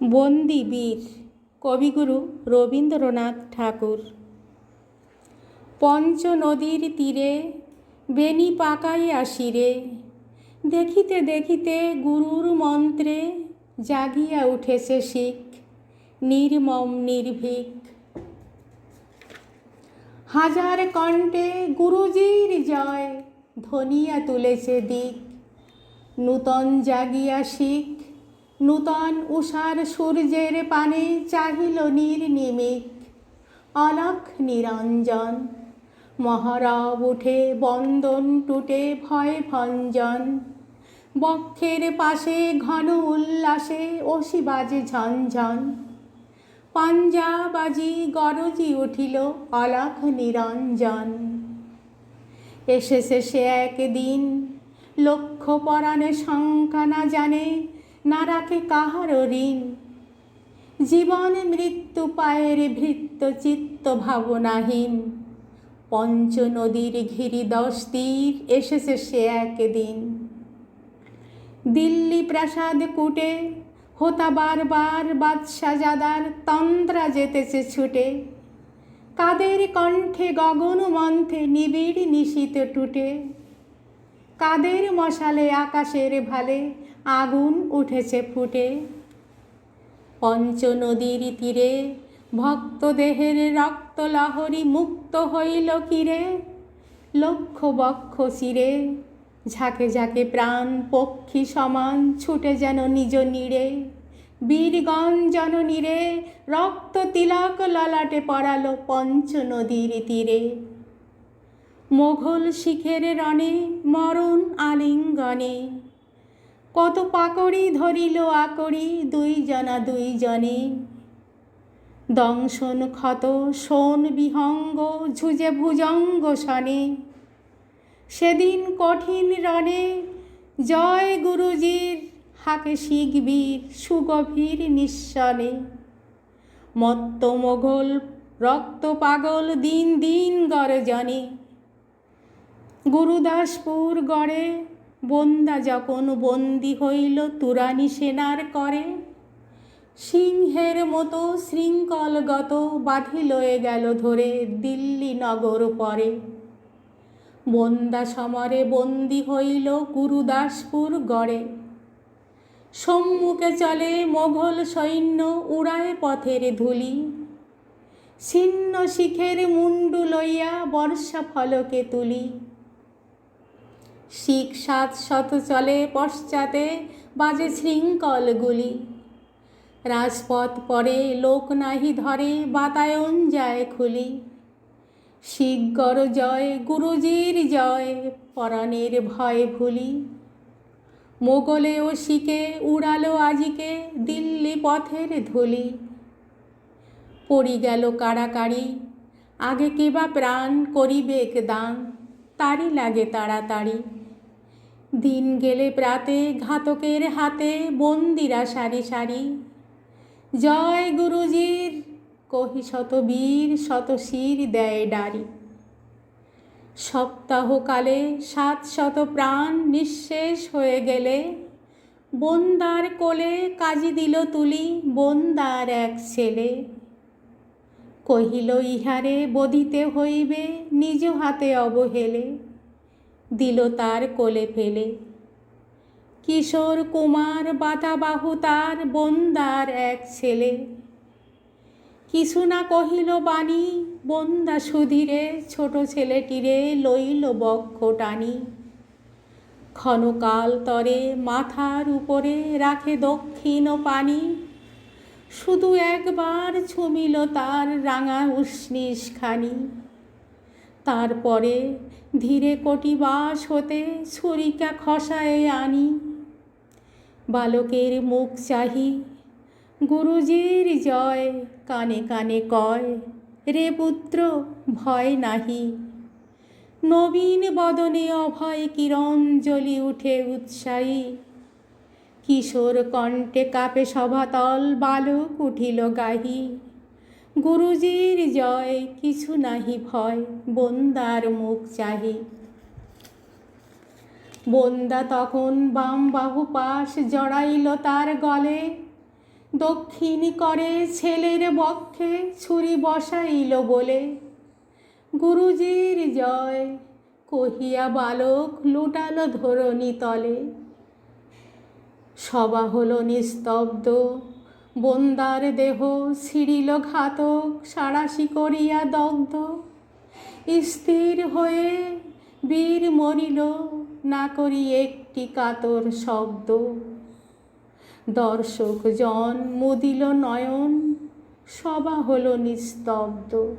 বন্দি বীর কবিগুরু রবীন্দ্রনাথ ঠাকুর। পঞ্চ নদীর তীরে বেনি পাকাইয়া শিরে দেখিতে দেখিতে গুরুর মন্ত্রে জাগিয়া উঠেছে শিখ, নির্মম নির্ভীক। হাজার কণ্ঠে গুরুজির জয় ধনিয়া তুলেছে দিক, নূতন জাগিয়া শিখ নূতন উষার সূর্যের পানে চাহিল নির্নিমিক অলক নিরঞ্জন। মহারব উঠে, বন্দন টুটে, ভয় ভঞ্জন। বক্ষের পাশে ঘন উল্লাসে অসি বাজে ঝনঝন। পাঞ্জাবাজি গরজি উঠিল অলক নিরঞ্জন। এসেছে সে একদিন লক্ষ্য পরাণে শঙ্কা না জানে না রাখে কাহারও ঋণ। জীবন মৃত্যু পায়ের ভৃত্য চিত্ত ভাবনাহীন পঞ্চ নদীর ঘিরি দশ তীর এসেছে সে একদিন। দিল্লি প্রাসাদ কুটে, হোতা বারবার বাদশাজাদার তন্দ্রা যেতেছে ছুটে। কাদের কণ্ঠে গগন মন্থে নিবিড় নিশীত টুটে। কাদের মশালে আকাশের ভালে আগুন উঠেছে ফুটে। পঞ্চ নদীর তীরে ভক্ত দেহের রক্ত লহরী মুক্ত হইল কিরে? লক্ষ বক্ষ চিরে ঝাঁকে ঝাঁকে প্রাণ পক্ষী সমান ছুটে যেন নিজ নীড়ে। বীরগণ জননীরে রক্ত তিলক ললাটে পড়ালো পঞ্চ নদীর তীরে। মোঘল শিখের রণে মরণ আলিঙ্গনে। কত পাকড়ি ধরিল আকড়ি দুই জনা দুই জনে। দংশন ক্ষত সোন বিহঙ্গ ঝুজে ভুজঙ্গ শনে সেদিন কঠিন রণে জয় গুরুজির হাকে শিখবীর সুগভীর নিঃসনে মত্ত মোঘল রক্ত পাগল দিন দিন গরজনে। গুরুদাসপুর গড়ে, বন্দা যখন বন্দি হইল তুরানি সেনার করে। সিংহের মতো শৃঙ্খলগত বাঁধি লয়ে গেল ধরে দিল্লি নগর পরে। বন্দা সমরে বন্দি হইল গুরুদাসপুর গড়ে। সম্মুখে চলে মোঘল সৈন্য উড়ায় পথের ধুলি। ছিন্ন শিখের মুন্ডু লইয়া বর্ষা ফলকে তুলি। শিখ সাত শত চলে পশ্চাতে বাজে শৃঙ্খলগুলি। রাজপথ পরে লোক নাহি ধরে, বাতায়ন যায় খুলি। শিখ গর জয়, গুরুজির জয়, পরাণের ভয় ভুলি। মোগলে ও শিখে, উড়ালো আজিকে, দিল্লি পথের ধুলি। পড়ি গেল কাড়াকাড়ি আগে কেবা প্রাণ করিবেক দান, তারই লাগে তাড়াতাড়ি। দিন গেলে প্রাতে ঘাতকের হাতে বন্দিরা সারি সারি। জয় গুরুজির, কহি শত বীর শত শির দেয় ডারি। সপ্তাহকালে সাত শত প্রাণ নিঃশেষ হয়ে গেলে বন্দার কোলে কাজী দিল তুলি বন্দার এক ছেলে। কহিল, ইহারে বধিতে হইবে নিজ হাতে অবহেলে। দিল তার কোলে ফেলে। কিশোর কুমার বাতাবাহু তার বন্দার এক ছেলে। কিছু না কহিল বাণী, বন্দা সুধীরে ছোট ছেলেটিরে লইল বক্ষ টানি। ক্ষণকাল তরে মাথার উপরে রাখে দক্ষিণ পানি। শুধু একবার ছুমিল তার রাঙা উষ্ণিস খানি। তারপরে ধীরে কটিবাস হতে ছুরিকা খসায়ে আনি। বালকের মুখ চাহি, গুরুজির জয় কানে কানে কয়, রে পুত্র, ভয় নাহি। নবীন বদনে অভয় কিরণ জ্বলি উঠে উৎসাহী। কিশোর কণ্ঠে কাপে সভাতল, বালক উঠিল গাহি। গুরুজির জয়, কিছু নাহি ভয়, বন্দার মুখ চাহি। বন্দা তখন বাম বাহু পাশ জড়াইল তার গলে। দক্ষিণ করে ছেলের বক্ষে ছুরি বসাইল বলে। গুরুজির জয়, কহিয়া বালক লুটালো ধরণী তলে। সবা হলো নিস্তব্ধ বন্দার দেহ ছিড়িল ঘাতক, সাড়াশি করিয়া দগ্ধ। স্থির হয়ে বীর মরিল, না করি একটি কাতর শব্দ। দর্শক জন মুদিল নয়ন সবা হল নিস্তব্ধ।